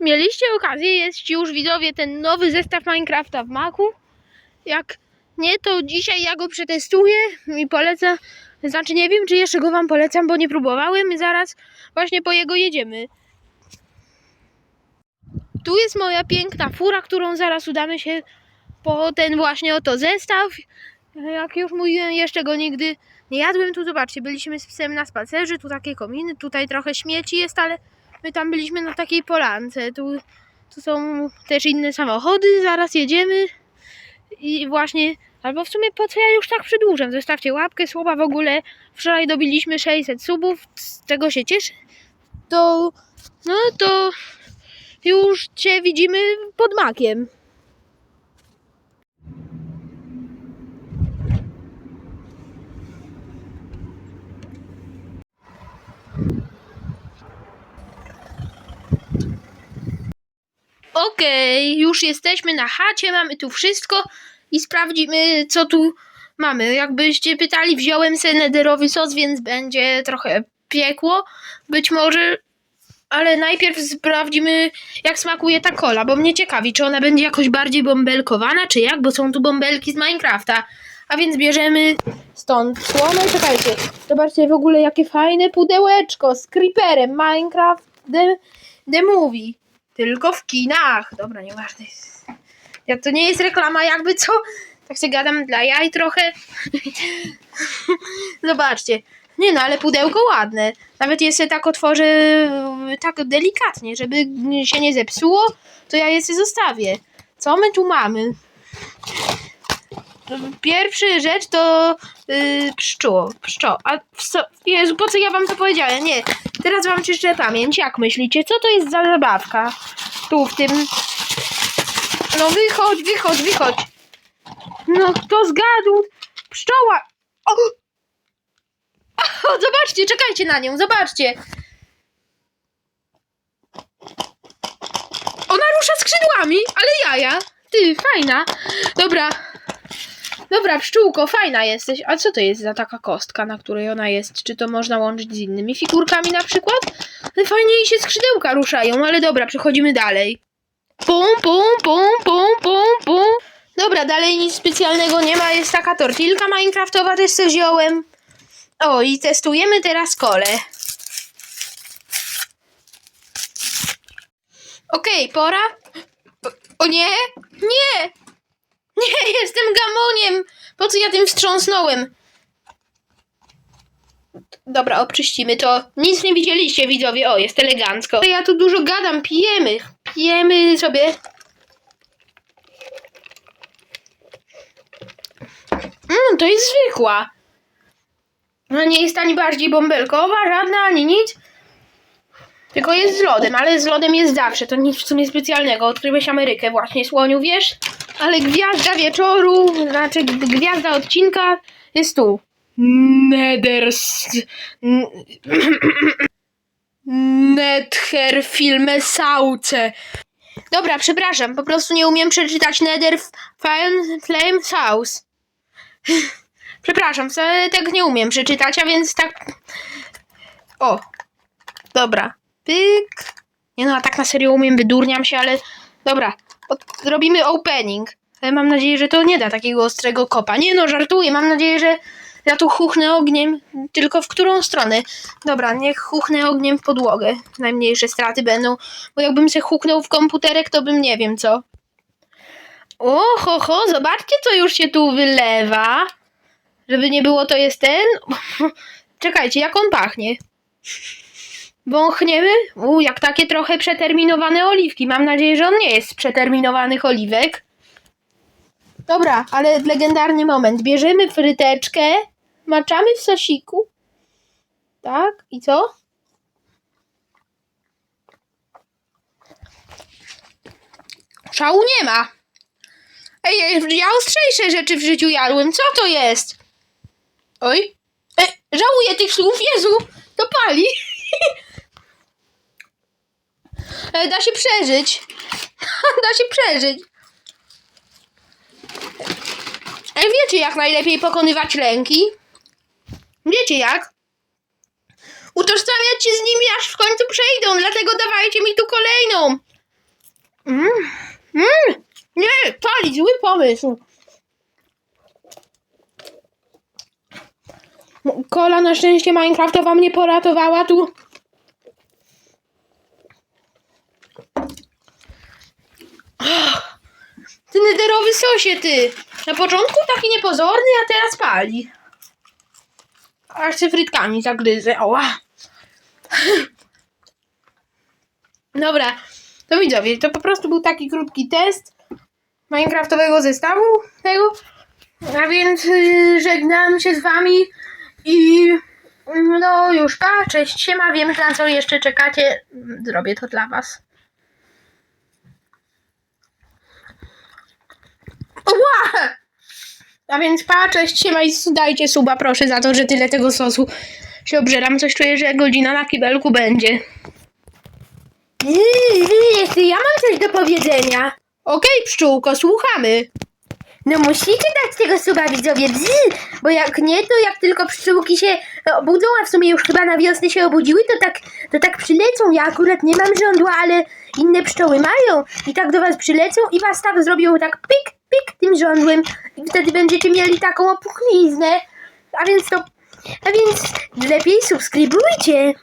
mieliście okazję jeść już widzowie ten nowy zestaw Minecrafta w Macu? Jak nie, to dzisiaj ja go przetestuję i polecam. Znaczy nie wiem, czy jeszcze go wam polecam, bo nie próbowałem. Zaraz właśnie po jego jedziemy. Tu jest moja piękna fura, którą zaraz udamy się po ten właśnie oto zestaw. Jak już mówiłem, jeszcze go nigdy nie jadłem. Tu zobaczcie, byliśmy z psem na spacerze, tu takie kominy, tutaj trochę śmieci jest, ale my tam byliśmy na takiej polance. Tu, tu są też inne samochody, zaraz jedziemy. I właśnie, albo w sumie po co ja już tak przedłużam? Zostawcie łapkę, słowa w ogóle. Wczoraj dobiliśmy 600 subów, z czego się cieszę. To, no to już Cię widzimy pod makiem. Okej, już jesteśmy na chacie, mamy tu wszystko i sprawdzimy, co tu mamy. Jakbyście pytali, wziąłem sobie nederowy sos, więc będzie trochę piekło, być może, ale najpierw sprawdzimy, jak smakuje ta kola, bo mnie ciekawi, czy ona będzie jakoś bardziej bąbelkowana, czy jak, bo są tu bąbelki z Minecrafta. A więc bierzemy stąd słomę. Czekajcie, zobaczcie w ogóle jakie fajne pudełeczko z creeperem Minecraft The, the Movie. Tylko w kinach. Dobra, nieważne. Jak to nie jest reklama, jakby co? Tak się gadam dla jaj trochę. Zobaczcie. Nie no, ale pudełko ładne. Nawet je sobie tak otworzę tak delikatnie, żeby się nie zepsuło, to ja je sobie zostawię. Co my tu mamy? Pierwsza rzecz to yy, pszczół. Pszczo. A co? Jezu, po co ja wam to powiedziałem? Nie. Teraz wam czyszczę pamięć. Jak myślicie, co to jest za zabawka? Tu w tym. No wychodź, wychodź, wychodź. No kto zgadł? Pszczoła. O! o! Zobaczcie, czekajcie na nią, zobaczcie. Ona rusza skrzydłami, ale jaja. Ty, fajna. Dobra. Dobra, pszczółko, fajna jesteś. A co to jest za taka kostka, na której ona jest? Czy to można łączyć z innymi figurkami na przykład? Ale fajnie jej się skrzydełka ruszają, ale dobra, przechodzimy dalej. Pum, pum, pum, pum, pum, pum. Dobra, dalej nic specjalnego nie ma. Jest taka tortilka minecraftowa, też sobie wziąłem. O, i testujemy teraz kole. Okej, pora. O nie! Nie! Nie, jestem gamoniem! Po co ja tym wstrząsnąłem? Dobra, obczyścimy to. Nic nie widzieliście, widzowie. O, jest elegancko. Ja tu dużo gadam, pijemy. Pijemy sobie. Mmm, to jest zwykła. Ona nie jest ani bardziej bąbelkowa, żadna, ani nic. Tylko jest z lodem, ale z lodem jest zawsze. To nic w sumie specjalnego. Odkryłeś Amerykę właśnie, słoniu, wiesz? Ale gwiazda wieczoru, znaczy gwiazda odcinka jest tu. Nethers... Nether filme sauce. Dobra, przepraszam, po prostu nie umiem przeczytać Nether Flame, flame Sauce. Przepraszam, wcale tego nie umiem przeczytać, a więc tak... O, dobra. Pyk. Nie no, a tak na serio umiem, wydurniam się, ale... Dobra, od... zrobimy opening. Mam nadzieję, że to nie da takiego ostrego kopa. Nie no, żartuję, mam nadzieję, że ja tu chuchnę ogniem, tylko w którą stronę? Dobra, niech chuchnę ogniem w podłogę. Najmniejsze straty będą, bo jakbym się huknął w komputerek, to bym nie wiem co. O, ho, ho, zobaczcie, co już się tu wylewa. Żeby nie było, to jest ten. Czekajcie, jak on pachnie. Wąchniemy? U, jak takie trochę przeterminowane oliwki. Mam nadzieję, że on nie jest z przeterminowanych oliwek. Dobra, ale legendarny moment. Bierzemy fryteczkę, maczamy w sosiku. Tak, i co? Szału nie ma. Ej, ja ostrzejsze rzeczy w życiu jadłem. Co to jest? Oj. E, żałuję tych słów. Jezu, to pali. E, da się przeżyć. da się przeżyć. Ej, wiecie jak najlepiej pokonywać lęki? Wiecie jak? Utożsamiać się z nimi aż w końcu przejdą, dlatego dawajcie mi tu kolejną. Mm. Mm. Nie, pali, zły pomysł. Kola na szczęście Minecraftowa mnie poratowała tu. Nederowy sosie, ty. Na początku taki niepozorny, a teraz pali. Aż się frytkami zagryzę. Oła. Dobra, to widzowie, to po prostu był taki krótki test Minecraftowego zestawu tego. A więc yy, żegnam się z wami i no już pa, cześć, siema, wiem, że na co jeszcze czekacie, zrobię to dla was. Ła! A więc pa, cześć, siema i dajcie suba proszę za to, że tyle tego sosu się obżeram. Coś czuję, że godzina na kibelku będzie. Jeszcze ja mam coś do powiedzenia. Okej, pszczółko, słuchamy. No musicie dać tego suba widzowie, bzz, bo jak nie, to jak tylko pszczółki się obudzą, a w sumie już chyba na wiosnę się obudziły, to tak, to tak przylecą. Ja akurat nie mam żądła, ale inne pszczoły mają i tak do was przylecą i was tak zrobią tak pik, pik tym żądłem i wtedy będziecie mieli taką opuchliznę. A więc to, a więc lepiej subskrybujcie.